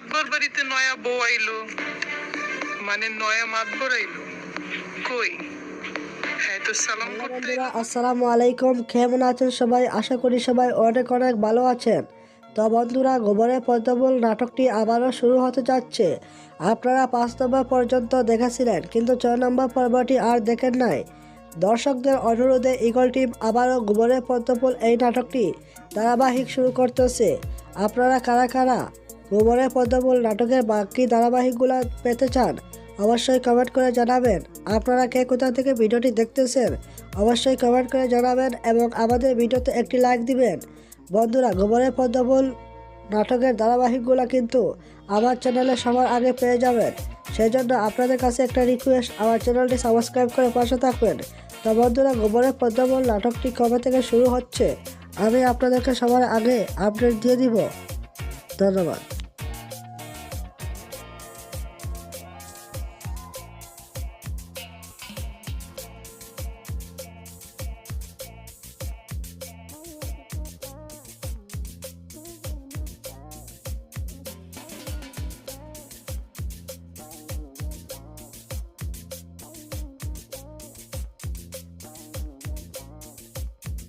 মাতবর বাড়িতে নয়া বউ আইলো মানে নয়া মাতবর আইলো। কই? হ্যাঁ বন্ধুরা আসসালামু আলাইকুম। কেমন আছেন সবাই? আশা করি সবাই অনেক অনেক ভালো আছেন। তো বন্ধুরা গোবরের পদ্মবুল নাটকটি আবারও শুরু হতে যাচ্ছে। আপনারা পাঁচ নম্বর পর্যন্ত দেখেছিলেন কিন্তু ছয় নম্বর পর্বটি আর দেখেন নাই। দর্শকদের অনুরোধে ইগল টিম আবারও গোবরের পদ্মফুল এই নাটকটি ধারাবাহিক শুরু করতেছে। আপনারা কারা কারা? গোবরের পদ্মফুল নাটকের বাকি ধারাবাহিকগুলো পেতে চান, অবশ্যই কমেন্ট করে জানাবেন। আপনারা কে কোথা থেকে ভিডিওটি দেখতেছেন, অবশ্যই কমেন্ট করে জানাবেন এবং আমাদের ভিডিওতে একটি লাইক দিবেন। বন্ধুরা গোবরের পদ্মফুল নাটকের ধারাবাহিকগুলো কিন্তু আমার চ্যানেলে সবার আগে পেয়ে যাবেন। সেই জন্য আপনাদের কাছে একটা রিকোয়েস্ট আমার চ্যানেলটি সাবস্ক্রাইব করে পাশে থাকবেন। তো বন্ধুরা গোবরের পদ্মফুল নাটকটি কবে থেকে শুরু হচ্ছে, আমি আপনাদেরকে সবার আগে আপডেট দিয়ে দিব। ধন্যবাদ।